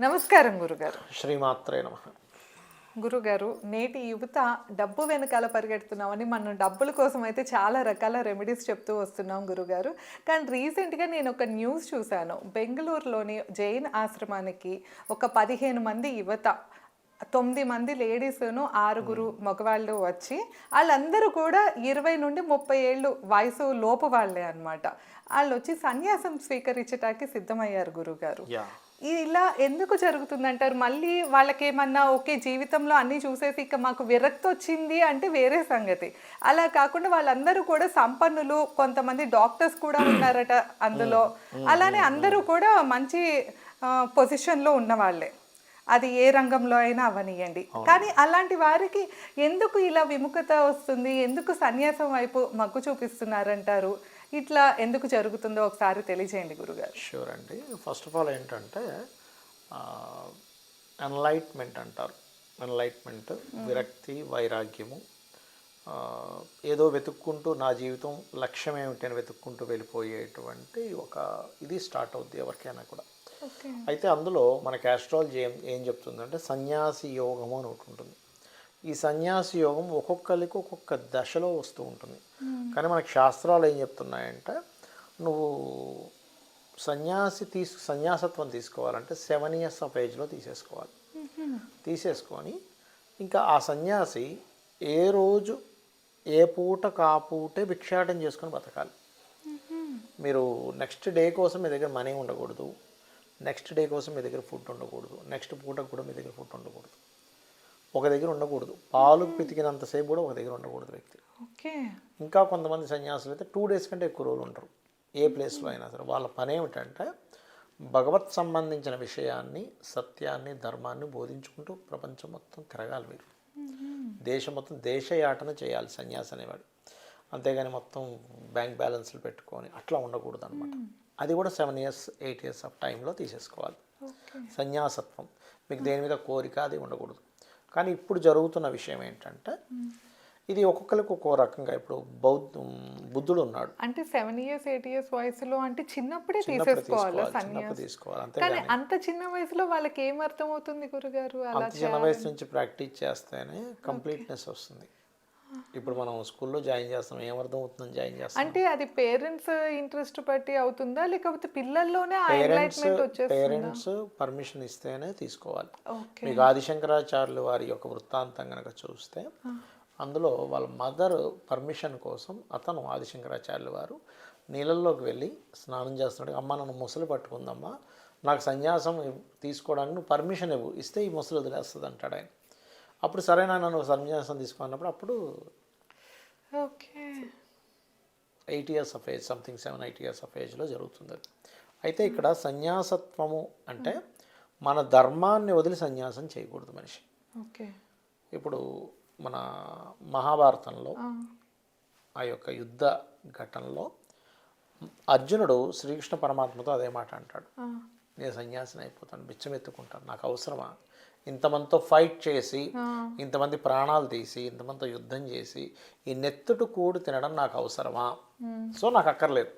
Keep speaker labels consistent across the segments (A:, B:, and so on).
A: నమస్కారం గురుగారు.
B: శ్రీమాత్రే నమ.
A: గురుగారు నేటి యువత డబ్బు వెనకాల పరిగెడుతున్నామని మనం డబ్బుల కోసం అయితే చాలా రకాల రెమెడీస్ చెప్తూ వస్తున్నాం గురుగారు. కానీ రీసెంట్గా నేను ఒక న్యూస్ చూశాను. బెంగళూరులోని జైన్ ఆశ్రమానికి ఒక పదిహేను మంది యువత తొమ్మిది మంది లేడీస్ను ఆరుగురు మగవాళ్ళు వచ్చి వాళ్ళందరూ కూడా ఇరవై నుండి ముప్పై ఏళ్ళు వయసు లోపు వాళ్ళే అన్నమాట. వాళ్ళు వచ్చి సన్యాసం స్వీకరించటానికి సిద్ధమయ్యారు గురుగారు. ఇలా ఎందుకు జరుగుతుందంటారు? మళ్ళీ వాళ్ళకేమన్నా ఓకే జీవితంలో అన్నీ చూసేసి ఇక మాకు విరక్తి వచ్చింది అంటే వేరే సంగతి. అలా కాకుండా వాళ్ళందరూ కూడా సంపన్నులు కొంతమంది డాక్టర్స్ కూడా ఉన్నారట అందులో. అలానే అందరూ కూడా మంచి పొజిషన్లో ఉన్న వాళ్ళే అది ఏ రంగంలో అయినా అవనియండి. కానీ అలాంటి వారికి ఎందుకు ఇలా విముఖత వస్తుంది? ఎందుకు సన్యాసం వైపు మగ్గు చూపిస్తున్నారంటారు? ఇట్లా ఎందుకు జరుగుతుందో ఒకసారి తెలియజేయండి గురుగారు.
B: షూర్ అండి. ఫస్ట్ ఆఫ్ ఆల్ ఏంటంటే ఎన్లైట్మెంట్ అంటారు. ఎన్లైట్మెంట్ విరక్తి వైరాగ్యము. ఏదో వెతుక్కుంటూ నా జీవితం లక్ష్యం ఏమిటి అని వెతుక్కుంటూ వెళ్ళిపోయేటువంటి ఒక ఇది స్టార్ట్ అవుద్ది ఎవరికైనా కూడా. అయితే అందులో మన ఆస్ట్రాలజీ ఏం ఏం చెప్తుందంటే సన్యాసి యోగము అని ఒకటి ఉంటుంది. ఈ సన్యాసి యోగం ఒక్కొక్కరికి ఒక్కొక్క దశలో వస్తూ ఉంటుంది. కానీ మనకి శాస్త్రాలు ఏం చెప్తున్నాయంటే నువ్వు సన్యాసి తీసు సన్యాసత్వం తీసుకోవాలంటే సెవెన్ ఇయర్స్ ఆఫ్ ఏజ్లో తీసేసుకోవాలి. తీసేసుకొని ఇంకా ఆ సన్యాసి ఏ రోజు ఏ పూట కాపూటే భిక్షాటం చేసుకొని బతకాలి. మీరు నెక్స్ట్ డే కోసం మీ దగ్గర మనీ ఉండకూడదు. నెక్స్ట్ డే కోసం మీ దగ్గర ఫుడ్ ఉండకూడదు. నెక్స్ట్ పూటకు కూడా మీ దగ్గర ఫుడ్ ఉండకూడదు. ఒక దగ్గర ఉండకూడదు. పాలు పితికినంతసేపు కూడా ఒక దగ్గర ఉండకూడదు వ్యక్తి.
A: ఓకే.
B: ఇంకా కొంతమంది సన్యాసులు అయితే టూ డేస్ కంటే ఎక్కువ రోజులు ఉంటారు. ఏ ప్లేస్లో అయినా సరే. వాళ్ళ పని ఏమిటంటే భగవత్ సంబంధించిన విషయాన్ని సత్యాన్ని ధర్మాన్ని బోధించుకుంటూ ప్రపంచం మొత్తం తిరగాలి మీరు. దేశం మొత్తం దేశయాటన చేయాలి సన్యాసి అనేవాడు. అంతేగాని మొత్తం బ్యాంక్ బ్యాలెన్స్లు పెట్టుకొని అట్లా ఉండకూడదు అనమాట అది కూడా seven years eight years of టైంలో తీసేసుకోవాలి. సన్యాసత్వం. మీకు దేని మీద కోరిక అది ఉండకూడదు. కానీ ఇప్పుడు జరుగుతున్న విషయం ఏంటంటే ఇది ఒక్కొక్కరికి ఒక్కో రకంగా ఇప్పుడు బౌద్ధ బుద్ధుడు ఉన్నాడు.
A: అంటే సెవెన్ ఇయర్స్ ఎయిట్ ఇయర్స్ వయసులో అంటే చిన్నప్పుడే తీసేసుకోవాలా
B: తీసుకోవాలి
A: కానీ అంత చిన్న వయసులో వాళ్ళకి ఏం అర్థం అవుతుంది గురుగారు? అలా
B: అంత చిన్న వయసు నుంచి ప్రాక్టీస్ చేస్తేనే కంప్లీట్నెస్ వస్తుంది. ఇప్పుడు మనం స్కూల్లో జాయిన్ చేస్తాం ఏమర్థం అవుతుందని జాయిన్ చేస్తాం?
A: అంటే అది పేరెంట్స్ ఇంట్రెస్ట్ బట్టి అవుతుందా? లేకపోతే పిల్లల్లోనే
B: పేరెంట్స్ పేరెంట్స్ పర్మిషన్ ఇస్తేనే తీసుకోవాలి. మీకు ఆదిశంకరాచార్యులు వారి యొక్క వృత్తాంతం కనుక చూస్తే అందులో వాళ్ళ మదర్ పర్మిషన్ కోసం అతను ఆదిశంకరాచార్యులు వారు నీళ్ళల్లోకి వెళ్ళి స్నానం చేస్తున్నాడు. అమ్మ నన్ను ముసలి పట్టుకుందమ్మా. నాకు సన్యాసం తీసుకోవడానికి నువ్వు పర్మిషన్ ఇవ్వు. ఇస్తే ఈ ముసలి వదిలేస్తుంది అంటాడు ఆయన. అప్పుడు సరేనా నన్ను సన్యాసం తీసుకున్నప్పుడు అప్పుడు
A: okay.
B: Eight years of age something seven eight years of ఏజ్లో జరుగుతుంది అది. అయితే ఇక్కడ సన్యాసత్వము అంటే మన ధర్మాన్ని వదిలి సన్యాసం చేయకూడదు మనిషి.
A: ఓకే.
B: ఇప్పుడు మన మహాభారతంలో ఆ. యొక్క యుద్ధ ఘటనలో అర్జునుడు శ్రీకృష్ణ పరమాత్మతో అదే మాట అంటాడు. నేను సన్యాసిని అయిపోతాను బిచ్చం ఎత్తుకుంటాను నాకు అవసరమా? ఇంతమందితో ఫైట్ చేసి ఇంతమంది ప్రాణాలు తీసి ఇంతమందితో యుద్ధం చేసి ఈ నెత్తుటు కూడు తినడం నాకు అవసరమా? సో నాకు అక్కర్లేదు.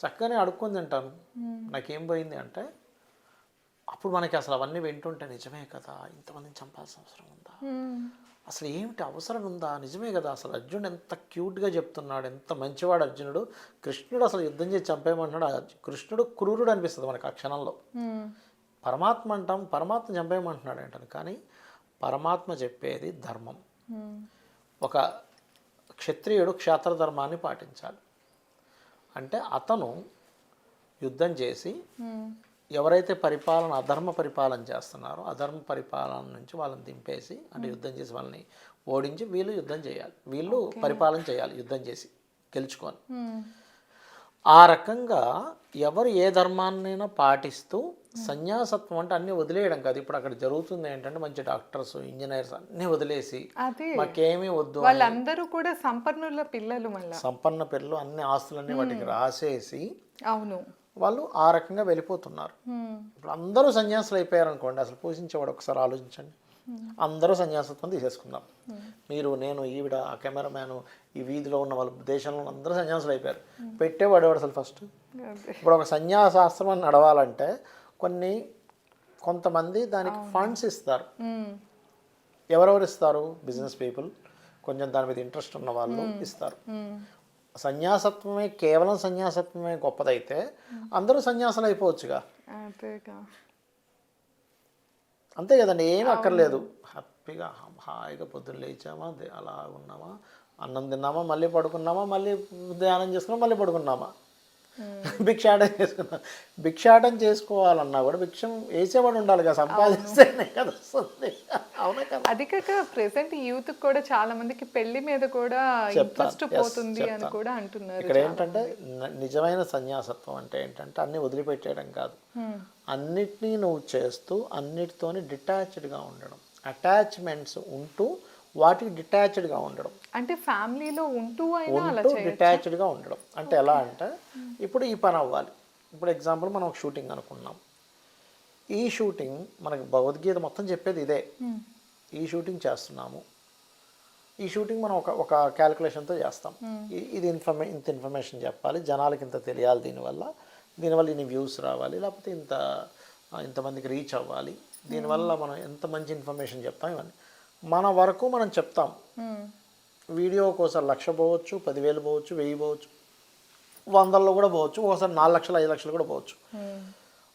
B: చక్కగానే అడుక్కొని తింటాను. నాకేం పోయింది అంటే అప్పుడు మనకి అసలు అవన్నీ వింటుంటే నిజమే కదా ఇంతమందిని చంపాల్సిన అవసరం ఉందా? అసలు ఏమిటి అవసరం ఉందా? నిజమే కదా అసలు అర్జునుడు ఎంత క్యూట్గా చెప్తున్నాడు ఎంత మంచివాడు అర్జునుడు. కృష్ణుడు అసలు యుద్ధం చేసి చంపేయమంటున్నాడు. కృష్ణుడు క్రూరుడు అనిపిస్తుంది మనకు ఆ క్షణంలో. పరమాత్మ అంటాం పరమాత్మ చంపేయమంటున్నాడు ఏంటని కానీ పరమాత్మ చెప్పేది ధర్మం. ఒక క్షత్రియుడు క్షేత్ర ధర్మాన్ని పాటించాలి. అంటే అతను యుద్ధం చేసి ఎవరైతే పరిపాలన అధర్మ పరిపాలన చేస్తున్నారో అధర్మ పరిపాలన నుంచి వాళ్ళని దింపేసి అంటే యుద్ధం చేసి వాళ్ళని ఓడించి వీళ్ళు యుద్ధం చేయాలి. వీళ్ళు పరిపాలన చేయాలి యుద్ధం చేసి గెలుచుకొని. ఆ రకంగా ఎవరు ఏ ధర్మాన్నైనా పాటిస్తూ సన్యాసత్వం అంటే అన్నీ వదిలేయడం కాదు. ఇప్పుడు అక్కడ జరుగుతుంది ఏంటంటే మంచి డాక్టర్స్ ఇంజనీర్స్ అన్నీ వదిలేసి మాకేమీ వద్దు
A: వాళ్ళందరూ కూడా సంపన్నుల పిల్లలు
B: సంపన్న పిల్లలు అన్ని ఆస్తులన్నీ వాటికి రాసేసి
A: అవును.
B: వాళ్ళు ఆ రకంగా వెళ్ళిపోతున్నారు. ఇప్పుడు అందరూ సన్యాసులు అయిపోయారు అనుకోండి అసలు పోషించేవాడు ఒకసారి ఆలోచించండి. అందరూ సన్యాసత్వం తీసేసుకుందాం. మీరు నేను ఈవిడ ఆ కెమెరామ్యాన్ ఈ వీధిలో ఉన్న వాళ్ళ దేశంలో అందరూ సన్యాసులు అయిపోయారు. పెట్టేవాడు ఎవడు అసలు ఫస్ట్ ఇప్పుడు ఒక సన్యాసాశ్రమం నడవాలంటే కొన్ని కొంతమంది దానికి ఫండ్స్ ఇస్తారు. ఎవరెవరు ఇస్తారు? బిజినెస్ పీపుల్ కొంచెం దాని మీద ఇంట్రెస్ట్ ఉన్న వాళ్ళు ఇస్తారు. సన్యాసత్వమే కేవలం సన్యాసత్వమే గొప్పదైతే అందరూ సన్యాసులు అయిపోవచ్చుగా. అంతే కదండి ఏం అక్కర్లేదు. హ్యాపీగా హాయిగా పొద్దున్న లేచామా అలా ఉన్నామా అన్నం తిన్నామా మళ్ళీ పడుకున్నామా మళ్ళీ ధ్యానం చేసుకున్నామా మళ్ళీ పడుకున్నామా. భిక్షాటం చేసుకున్నాం. భిక్షాటం చేసుకోవాలన్నా కూడా భిక్షం వేసేవాడు ఉండాలి కదా సంపాదిస్తేనే కదా వస్తుంది. అవునా కదా?
A: అది కాక ప్రెసెంట్ యూత్ కూడా చాలా మందికి పెళ్ళి మీద కూడా ఇంట్రెస్ట్ పోతుంది అని. కూడా అంటున్నారు
B: ఇక్కడ ఏంటంటే నిజమైన సన్యాసత్వం అంటే ఏంటంటే అన్ని వదిలిపెట్టేయడం కాదు. అన్నిటినీ నువ్వు చేస్తూ అన్నిటితోని డిటాచ్డ్గా ఉండడం. అటాచ్మెంట్స్ ఉంటూ వాటికి డిటాచ్డ్గా ఉండడం.
A: అంటే ఫ్యామిలీలో ఉంటూ అయినా అలా
B: ఉంటూ డిటాచ్డ్గా ఉండడం. అంటే ఎలా అంటే ఇప్పుడు ఈ పని అవ్వాలి. ఇప్పుడు ఎగ్జాంపుల్ మనం ఒక షూటింగ్ అనుకున్నాం ఈ షూటింగ్ మనకి భగవద్గీత మొత్తం చెప్పేది ఇదే. ఈ షూటింగ్ చేస్తున్నాము. ఈ షూటింగ్ మనం ఒక ఒక క్యాలిక్యులేషన్తో చేస్తాం. ఇది ఇన్ఫర్మే ఇంత ఇన్ఫర్మేషన్ చెప్పాలి. జనాలకి ఇంత తెలియాలి దీనివల్ల. దీనివల్ల ఇన్ని వ్యూస్ రావాలి. లేకపోతే ఇంత ఇంతమందికి రీచ్ అవ్వాలి. దీనివల్ల మనం ఎంత మంచి ఇన్ఫర్మేషన్ చెప్తాం ఇవన్నీ. మన వరకు మనం చెప్తాం. వీడియో ఒకసారి లక్ష పోవచ్చు పదివేలు పోవచ్చు వెయ్యి పోవచ్చు. వందల్లో కూడా పోవచ్చు ఒకసారి నాలుగు లక్షలు ఐదు లక్షలు కూడా పోవచ్చు.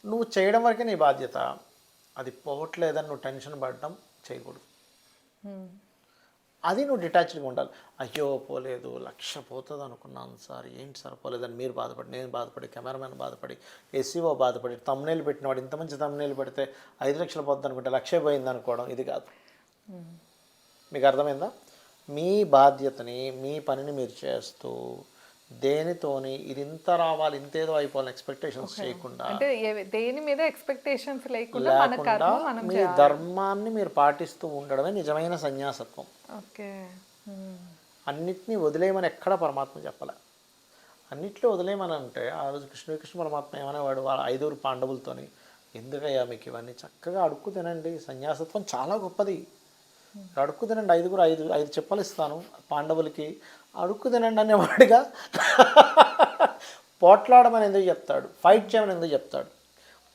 B: నువ్వు చేయడం వరకే నీ బాధ్యత. అది పోవట్లేదని నువ్వు టెన్షన్ పడడం చేయకూడదు. అది నువ్వు డిటాచ్డ్గా ఉండాలి. అయ్యో పోలేదు లక్ష పోతుంది అనుకున్నాను సార్. ఏంటి సార్ పోలేదని మీరు బాధపడి నేను బాధపడి కెమెరామెన్ బాధపడి ఎస్సీఓ బాధపడి తమ్నేలు పెట్టినవాడు ఇంత మంచి తమ్నేలు పెడితే ఐదు లక్షలు పోతుంది అనుకుంటే లక్షే పోయింది అనుకోవడం ఇది కాదు. మీకు అర్థమైందా? మీ బాధ్యతని మీ పనిని మీరు చేస్తూ దేనితోని ఇది ఇంత రావాలి ఇంతేదో అయిపోవాలని ఎక్స్పెక్టేషన్స్ చేయకుండా
A: దేని మీద ఎక్స్పెక్టేషన్స్ లేకుండా
B: మీ ధర్మాన్ని మీరు పాటిస్తూ ఉండడమే నిజమైన సన్యాసత్వం. అన్నిటినీ వదిలేయమని ఎక్కడ పరమాత్మ చెప్పలే? అన్నిట్లో వదిలేయమని అంటే ఆ రోజు కృష్ణ కృష్ణ పరమాత్మ ఏమనేవాడు వాళ్ళ ఐదుగురు పాండవులతోని ఎందుకయ్యా మీకు ఇవన్నీ చక్కగా అడుక్కు తినండి సన్యాసత్వం చాలా గొప్పది. అడుక్కు తినండి ఐదుగురు ఐదు ఐదు చెప్పలు ఇస్తాను పాండవులకి అడుక్కు తినండి అనేవాడిగా పోట్లాడమని ఎందుకు చెప్తాడు? ఫైట్ చేయమని ఎందుకు చెప్తాడు?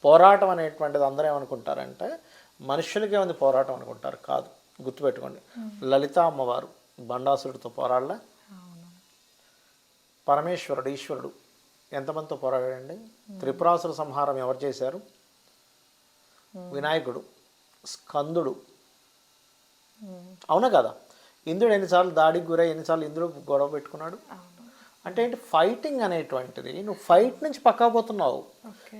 B: పోరాటం అనేటువంటిది అందరూ ఏమనుకుంటారంటే మనుషులకే ఉంది పోరాటం అనుకుంటారు? కాదు. గుర్తుపెట్టుకోండి. లలిత అమ్మవారు బండాసురుడితో పోరాడలే. పరమేశ్వరుడు ఈశ్వరుడు ఎంతమందితో పోరాడాడండి? త్రిపురాసుర సంహారం ఎవరు చేశారు? వినాయకుడు స్కందుడు. అవునా కదా? ఇంద్రుడు ఎన్నిసార్లు దాడికి గురై ఎన్నిసార్లు ఇంద్రుడు గొడవ పెట్టుకున్నాడు. అంటే ఏంటి? ఫైటింగ్ అనేటువంటిది. నువ్వు ఫైట్ నుంచి పక్కా పోతున్నావు.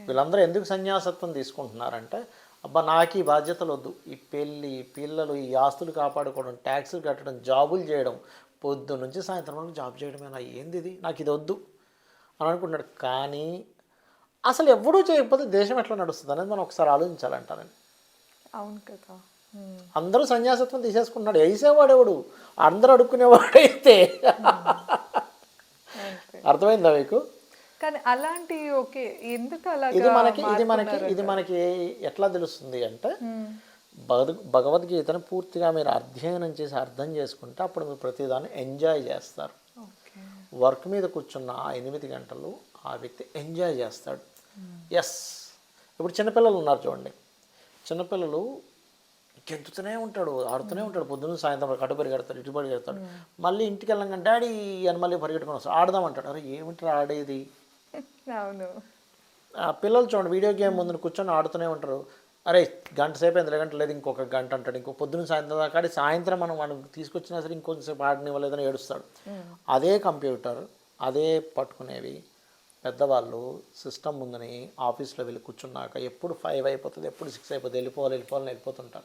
B: వీళ్ళందరూ ఎందుకు సన్యాసత్వం తీసుకుంటున్నారంటే అబ్బా నాకు ఈ బాధ్యతలు వద్దు. ఈ పెళ్ళి పిల్లలు ఈ ఆస్తులు కాపాడుకోవడం ట్యాక్సులు కట్టడం జాబులు చేయడం పొద్దు నుంచి సాయంత్రం వరకు జాబ్ చేయడమేనా ఏంది ఇది? నాకు ఇది వద్దు. అని అనుకుంటున్నాడు. కానీ అసలు ఎవడూ చేయకపోతే దేశం ఎట్లా నడుస్తుంది అనేది మనం ఒకసారి ఆలోచించాలంటారని
A: అవును కదా.
B: అందరూ సన్యాసత్వం తీసేసుకుంటున్నాడు వేసేవాడు ఎవడు? అందరూ అడుక్కునేవాడైతే. అర్థమైందా మీకు?
A: కానీ అలాంటి ఓకే ఎందుకు అలా
B: ఇది మనకి ఇది మనకి ఇది మనకి ఎట్లా తెలుస్తుంది అంటే భగవద్ భగవద్గీతను పూర్తిగా మీరు అధ్యయనం చేసి అర్థం చేసుకుంటే అప్పుడు మీరు ప్రతిదాన్ని ఎంజాయ్ చేస్తారు. వర్క్ మీద కూర్చున్న ఆ ఎనిమిది గంటలు ఆ వ్యక్తి ఎంజాయ్ చేస్తాడు. ఎస్ ఇప్పుడు చిన్నపిల్లలు ఉన్నారు చూడండి. చిన్నపిల్లలు గెంతుతూనే ఉంటాడు ఆడుతూనే ఉంటాడు. పొద్దున్న సాయంత్రం అటు పరిగెడతాడు ఇటు పరిగెడతాడు. మళ్ళీ ఇంటికి వెళ్ళంగా డాడీ అని మళ్ళీ పరిగెట్టుకొని వస్తాడు. ఆడదామంటాడు అరే ఏమిటి ఆడేది?
A: అవును.
B: ఆ పిల్లలు చూడండి వీడియో గేమ్ ముందు కూర్చొని ఆడుతూనే ఉంటారు. అరే గంట సేపు ఎంత గంట లేదు ఇంకొక గంట అంటాడు. ఇంకో పొద్దున్న సాయంత్రం దాకా సాయంత్రం మనం మనం తీసుకొచ్చినా సరే ఇంకొంచెంసేపు ఆడనివ్వలేదని ఏడుస్తాడు. అదే కంప్యూటర్ అదే పట్టుకునేవి పెద్దవాళ్ళు సిస్టమ్ ముందని ఆఫీస్లో వెళ్ళి కూర్చున్నాక ఎప్పుడు ఫైవ్ అయిపోతుంది ఎప్పుడు సిక్స్ అయిపోతుంది వెళ్ళిపోవాలి వెళ్ళిపోవాలని వెళ్ళిపోతుంటారు.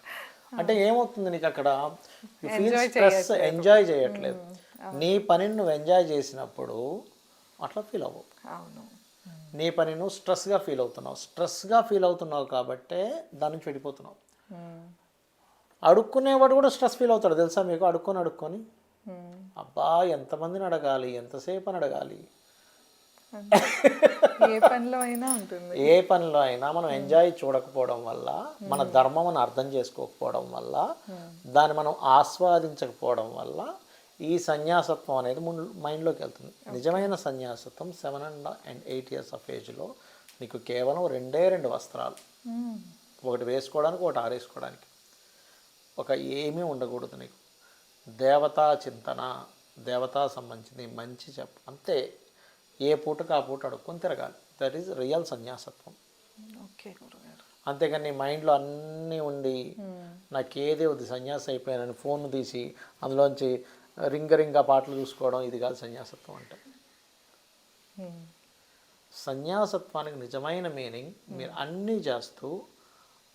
B: అంటే ఏమవుతుంది నీకు అక్కడ? ఫీల్ స్ట్రెస్ ఎంజాయ్ చేయట్లేదు. నీ పనిని నువ్వు ఎంజాయ్ చేసినప్పుడు అట్లా ఫీల్ అవ్వవు.
A: అవును.
B: నీ పని నువ్వు స్ట్రెస్గా ఫీల్ అవుతున్నావు. స్ట్రెస్గా ఫీల్ అవుతున్నావు కాబట్టే దాని నుంచి వెళ్ళిపోతున్నావు. అడుక్కునేవాడు కూడా స్ట్రెస్ ఫీల్ అవుతాడు. తెలుసా మీకు? అడుక్కొని అడుక్కొని. అబ్బా ఎంతమందిని అడగాలి? ఎంతసేపు అని అడగాలి?
A: ఏ పనిలో అయినా ఉంటుంది.
B: ఏ పనిలో అయినా మనం ఎంజాయ్ చూడకపోవడం వల్ల మన ధర్మం అర్థం చేసుకోకపోవడం వల్ల దాన్ని మనం ఆస్వాదించకపోవడం వల్ల ఈ సన్యాసత్వం అనేది మైండ్లోకి వెళ్తుంది. నిజమైన సన్యాసత్వం seven and and eight years of ఏజ్లో నీకు కేవలం రెండే రెండు వస్త్రాలు.
A: మ్మ్.
B: ఒకటి వేసుకోవడానికి ఒకటి ఆరేసుకోవడానికి. ఒక ఏమీ ఉండకూడదు నీకు. దేవతా చింతన దేవతా సంబంధించింది మంచి చెప్ప. అంతే. ఏ పూటకు ఆ పూట అడుక్కొని తిరగాలి. దట్ ఈజ్ రియల్ సన్యాసత్వం.
A: ఓకే. గురుగారు
B: అంతేగాని నీ మైండ్లో అన్నీ ఉండి నాకు ఏది వద్దు సన్యాసం అయిపోయానని ఫోన్ తీసి అందులోంచి రింగ రింగ పాటలు చూసుకోవడం ఇది కాదు సన్యాసత్వం అంటే.
A: మ్మ్.
B: సన్యాసత్వానికి నిజమైన మీనింగ్ మీరు అన్నీ చేస్తూ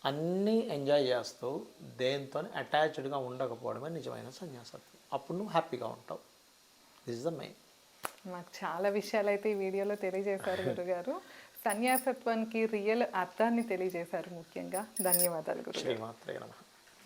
B: అన్నీ ఎంజాయ్ చేస్తూ దేంతో అటాచ్డ్గా ఉండకపోవడమే నిజమైన సన్యాసత్వం. అప్పుడు నువ్వు హ్యాపీగా ఉంటావు. దిస్ ద మెయిన్
A: మాకు చాలా విషయాలు అయితే ఈ వీడియోలో తెలియజేశారు గురుగారు. సన్యాసత్వానికి రియల్ అర్థాన్ని తెలియజేశారు ముఖ్యంగా. ధన్యవాదాలు గురు
B: శ్రీమాత్రే నమః.